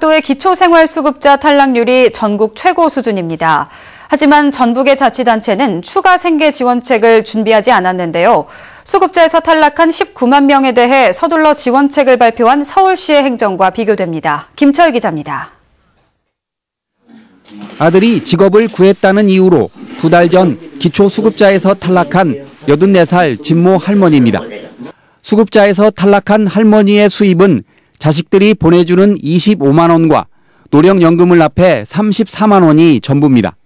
전라북도의 기초생활수급자 탈락률이 전국 최고 수준입니다. 하지만 전북의 자치단체는 추가 생계 지원책을 준비하지 않았는데요. 수급자에서 탈락한 19만 명에 대해 서둘러 지원책을 발표한 서울시의 행정과 비교됩니다. 김철 기자입니다. 아들이 직업을 구했다는 이유로 두 달 전 기초수급자에서 탈락한 84살 진모 할머니입니다. 수급자에서 탈락한 할머니의 수입은 자식들이 보내주는 25만 원과 노령연금을 합해 34만 원이 전부입니다.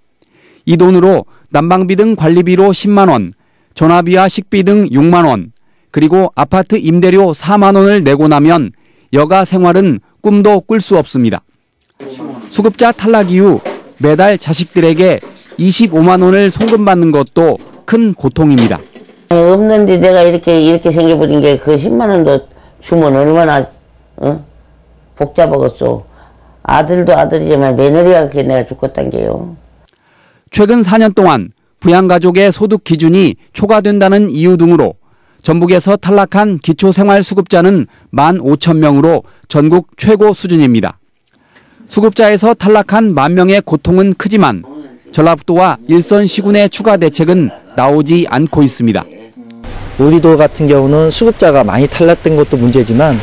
이 돈으로 난방비 등 관리비로 10만 원, 전화비와 식비 등 6만 원, 그리고 아파트 임대료 4만 원을 내고 나면 여가 생활은 꿈도 꿀 수 없습니다. 수급자 탈락 이후 매달 자식들에게 25만 원을 송금받는 것도 큰 고통입니다. 없는데 내가 이렇게 이렇게 생겨버린 게 그 10만 원도 주면 얼마나 어? 복잡하겠어. 아들도 아들이지만 며느리가 그게 내가 죽겠단 게요. 최근 4년 동안 부양가족의 소득 기준이 초과된다는 이유 등으로 전북에서 탈락한 기초생활수급자는 1만 5천 명으로 전국 최고 수준입니다. 수급자에서 탈락한 만 명의 고통은 크지만 전라북도와 일선 시군의 추가 대책은 나오지 않고 있습니다. 우리도 같은 경우는 수급자가 많이 탈락된 것도 문제지만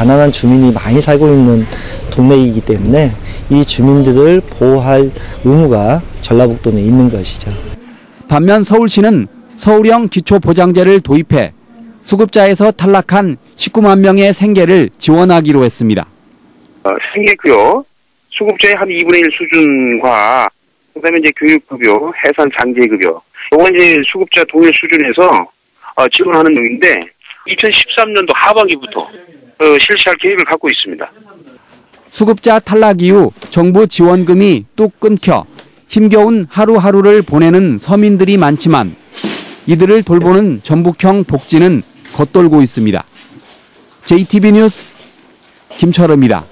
가난한 주민이 많이 살고 있는 동네이기 때문에 이 주민들을 보호할 의무가 전라북도는 있는 것이죠. 반면 서울시는 서울형 기초보장제를 도입해 수급자에서 탈락한 19만 명의 생계를 지원하기로 했습니다. 어, 생계급여, 수급자의 한 2분의 1 수준과 그다음에 이제 교육급여, 해산 장제급여, 이건 이제 수급자 동일 수준에서 어, 지원하는 중인데 2013년도 하반기부터 어, 실시할 계획을 갖고 있습니다. 수급자 탈락 이후 정부 지원금이 뚝 끊겨 힘겨운 하루하루를 보내는 서민들이 많지만 이들을 돌보는 전북형 복지는 겉돌고 있습니다. JTB 뉴스 김철음입니다.